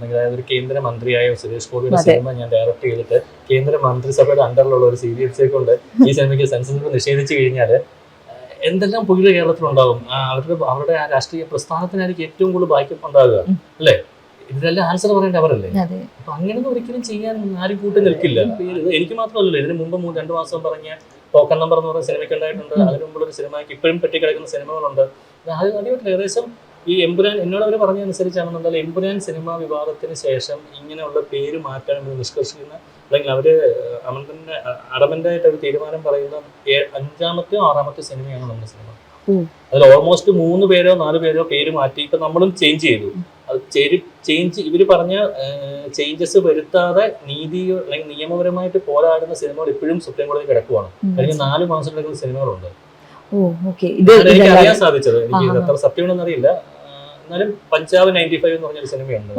അതായത് ഒരു കേന്ദ്രമന്ത്രിയായ സുരേഷ് ഗോപിയുടെ. സിനിമ ഞാൻ ഡയറക്ട് ചെയ്തിട്ട് കേന്ദ്ര മന്ത്രിസഭയുടെ അണ്ടറിലുള്ള ഒരു സി ബി എഫ് സിയെ കൊണ്ട് ഈ സിനിമയ്ക്ക് സെൻസസ് നിഷേധിച്ചു കഴിഞ്ഞാൽ എന്തെല്ലാം പുതിയ കേരളത്തിലുണ്ടാവും? അവരുടെ അവരുടെ ആ രാഷ്ട്രീയ പ്രസ്ഥാനത്തിനായിരിക്കും ഏറ്റവും കൂടുതൽ ബാക്കി ഉണ്ടാകുക. അല്ലേ? ഇതിനെല്ലാം ആൻസർ പറയേണ്ട അവരല്ലേ? അപ്പൊ അങ്ങനെയൊന്നും ഒരിക്കലും ചെയ്യാൻ ആരും കൂട്ടി നിൽക്കില്ല. എനിക്ക് മാത്രമല്ലല്ലോ ഇതിന് മുമ്പ് രണ്ടു മാസം പറഞ്ഞ ടോക്കൺ നമ്പർ എന്ന് പറഞ്ഞ സിനിമയ്ക്ക് ഉണ്ടായിട്ടുണ്ട്. അതിനുമ്പോൾ അതിന് മുമ്പുള്ള ഒരു സിനിമയ്ക്ക് ഇപ്പോഴും പെട്ടിക്കിടക്കുന്ന സിനിമകളുണ്ട്. അത് ഏകദേശം ഈ എമ്പുരാൻ എന്നോട് അവർ പറഞ്ഞതനുസരിച്ചാണെന്നുണ്ടെങ്കിൽ എമ്പുരാൻ സിനിമാ വിവാദത്തിന് ശേഷം ഇങ്ങനെയുള്ള പേര് മാറ്റാൻ ഡിസ്കസ് നിഷ്കർഷിക്കുന്ന അല്ലെങ്കിൽ അവർ അമന്തന്റെ അടമന്റെ ആയിട്ട് ഒരു തീരുമാനം പറയുന്ന അഞ്ചാമത്തെയോ ആറാമത്തെ സിനിമയാണ് നമ്മുടെ സിനിമ. അതിൽ ഓൾമോസ്റ്റ് മൂന്ന് പേരോ നാല് പേരോ പേര് മാറ്റി ഇപ്പൊ നമ്മളും ചേഞ്ച് ചെയ്തു. അത് ചേഞ്ച് ഇവർ പറഞ്ഞ ചേഞ്ചസ് വരുത്താതെ നീതി അല്ലെങ്കിൽ നിയമപരമായിട്ട് പോരാടുന്ന സിനിമകൾ ഇപ്പോഴും സുപ്രീം കോടതി കിടക്കുവാണ്. അല്ലെങ്കിൽ നാല് മാസം കിടക്കുന്ന സിനിമകളുണ്ട്. അറിയാൻ സാധിച്ചത്. എനിക്ക് എത്ര സത്യമാണെന്ന് അറിയില്ല. ആ, എന്നാലും പഞ്ചാബ് നയന്റി ഫൈവ് എന്ന് പറഞ്ഞൊരു സിനിമയുണ്ട്.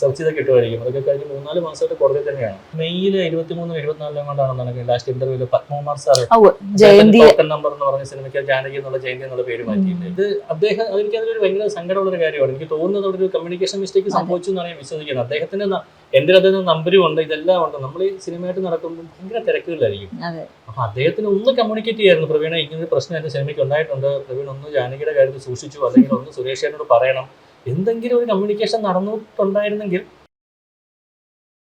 സെർച്ച് കിട്ടുമായിരിക്കും. അതൊക്കെ കഴിഞ്ഞ് മൂന്നാൽ മാസമായിട്ട് കോടതി തന്നെയാണ്. മെയ്യിൽ ഇരുപത്തിമൂന്നും ഇരുപത്തിനാലിലും കൊണ്ടാണെന്നുണ്ടെങ്കിൽ ലാസ്റ്റ് ഇന്റർവ്യൂൽ പത്മകുമാർ സാർ ഓ ജയന്തി നമ്പർ എന്ന് പറഞ്ഞ സിനിമയ്ക്ക് ജാനകി എന്നുള്ള ജയന്തി എന്നുള്ള പേര് മാറ്റിയിട്ടുണ്ട്. ഇത് അദ്ദേഹം എനിക്ക് അതിലൊരു ഭയങ്കര സങ്കടമുള്ള ഒരു കാര്യമാണ്. എനിക്ക് തോന്നുന്നത് അവിടെ ഒരു കമ്മ്യൂണിക്കേഷൻ മിസ്റ്റേക്ക്. സംഭവിച്ചു എന്നാണ് ഞാൻ വിശ്വസിക്കുന്നത് അദ്ദേഹത്തിന്റെ എന്റെ അദ്ദേഹത്തിന് നമ്പരും ഉണ്ട്. ഇതെല്ലാം ഉണ്ട്. നമ്മൾ ഈ സിനിമയായിട്ട് നടക്കുമ്പോൾ ഭയങ്കര തിരക്കുകളിലായിരിക്കും. അപ്പൊ അദ്ദേഹത്തിന് ഒന്ന് കമ്മ്യൂണിക്കേറ്റ് ചെയ്യായിരുന്നു. പ്രവീണ ഇങ്ങനെ പ്രശ്നം എന്റെ സിനിമയ്ക്ക് ഉണ്ടായിട്ടുണ്ട്. പ്രവീൺ ഒന്ന് ജാനകിയുടെ കാര്യത്തിൽ സൂക്ഷിച്ചു. അല്ലെങ്കിൽ ഒന്ന് സുരേഷ് പറയണം. എന്തെങ്കിലും ഒരു കമ്മ്യൂണിക്കേഷൻ നടന്നിട്ടുണ്ടായിരുന്നെങ്കിൽ